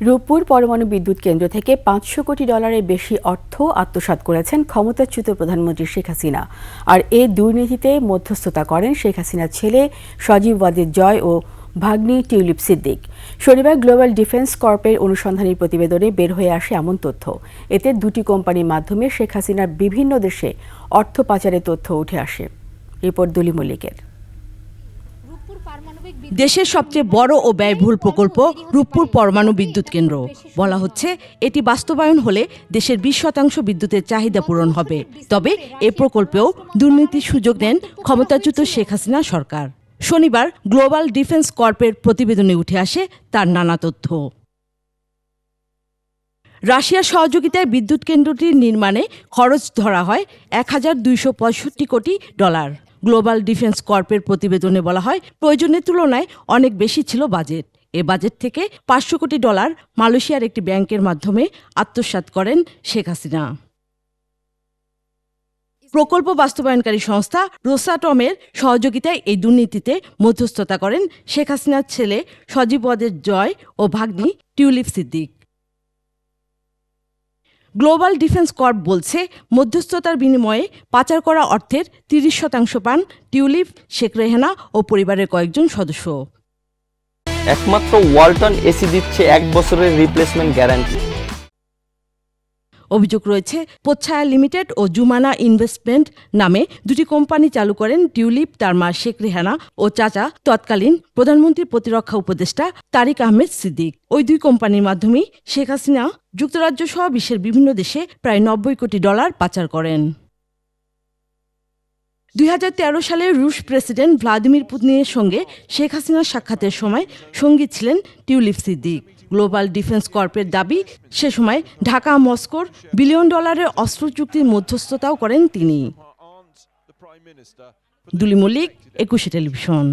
রূপপুর পরমাণু বিদ্যুৎ কেন্দ্র থেকে পাঁচশো কোটি ডলারের বেশি অর্থ আত্মসাৎ করেছেন ক্ষমতাচ্যুত প্রধানমন্ত্রী শেখ হাসিনা। আর এ দুর্নীতিতে মধ্যস্থতা করেন শেখ হাসিনার ছেলে সজীব ওয়াজেদ জয় ও ভাগ্নি টিউলিপ সিদ্দিক। শনিবার গ্লোবাল ডিফেন্স কর্পের অনুসন্ধানী প্রতিবেদনে বের হয়ে আসে এমন তথ্য। এতে দুটি কোম্পানির মাধ্যমে শেখ হাসিনার বিভিন্ন দেশে অর্থ পাচারের তথ্য উঠে আসে। রিপোর্ট দুলি মল্লিকের দেশের সবচেয়ে বড় ও ব্যয়বহুল প্রকল্প রূপপুর পরমাণু বিদ্যুৎ কেন্দ্র। বলা হচ্ছে এটি বাস্তবায়ন হলে দেশের বিশ শতাংশ বিদ্যুতের চাহিদা পূরণ হবে। তবে এ প্রকল্পেও দুর্নীতির সুযোগ নেন ক্ষমতাচ্যুত শেখ হাসিনা সরকার। শনিবার গ্লোবাল ডিফেন্স কর্পের প্রতিবেদনে উঠে আসে তার নানা তথ্য। রাশিয়ার সহযোগিতায় বিদ্যুৎ কেন্দ্রটির নির্মাণে খরচ ধরা হয় এক হাজার দুইশো পঁয়ষট্টি কোটি ডলার। গ্লোবাল ডিফেন্স কর্পের প্রতিবেদনে বলা হয়, প্রয়োজনের তুলনায় অনেক বেশি ছিল বাজেট। এ বাজেট থেকে পাঁচশো কোটি ডলার মালয়েশিয়ার একটি ব্যাংকের মাধ্যমে আত্মসাৎ করেন শেখ হাসিনা। প্রকল্প বাস্তবায়নকারী সংস্থা রোসাটমের সহযোগিতায় এই দুর্নীতিতে মধ্যস্থতা করেন শেখ হাসিনার ছেলে সজীব ওয়াদের জয় ও ভাগ্নি Tulip Siddiq. Global defence corp বলছে, মধ্যস্থতার বিনিময়ে পাচার করা অর্থের তিরিশ শতাংশ পান টিউলিপ, শেখ রেহানা ও পরিবারের কয়েকজন সদস্য। একমাত্র ওয়ালটন এসি দিচ্ছে এক বছরের রিপ্লেসমেন্ট গ্যারান্টি অভিযোগ রয়েছে, পোচ্ছায়া লিমিটেড ও জুমানা ইনভেস্টমেন্ট নামে দুটি কোম্পানি চালু করেন টিউলিপ তার মা শেখ রেহানা ও চাচা, তৎকালীন প্রধানমন্ত্রীর প্রতিরক্ষা উপদেষ্টা তারিক আহমেদ সিদ্দিক। ওই দুই কোম্পানির মাধ্যমেই শেখ হাসিনা যুক্তরাজ্য সহ বিশ্বের বিভিন্ন দেশে প্রায় নব্বই কোটি ডলার পাচার করেন। দুই হাজার তেরো সালে রুশ প্রেসিডেন্ট ভ্লাদিমির পুতিনের সঙ্গে শেখ হাসিনার সাক্ষাতের সময় সঙ্গী ছিলেন টিউলিপ সিদ্দিক। গ্লোবাল ডিফেন্স কর্পের দাবি, সে সময় ঢাকা, মস্কোর বিলিয়ন ডলারের অস্ত্র চুক্তির মধ্যস্থতাও করেন তিনি। দুলি মল্লিক, একুশে টেলিভিশন।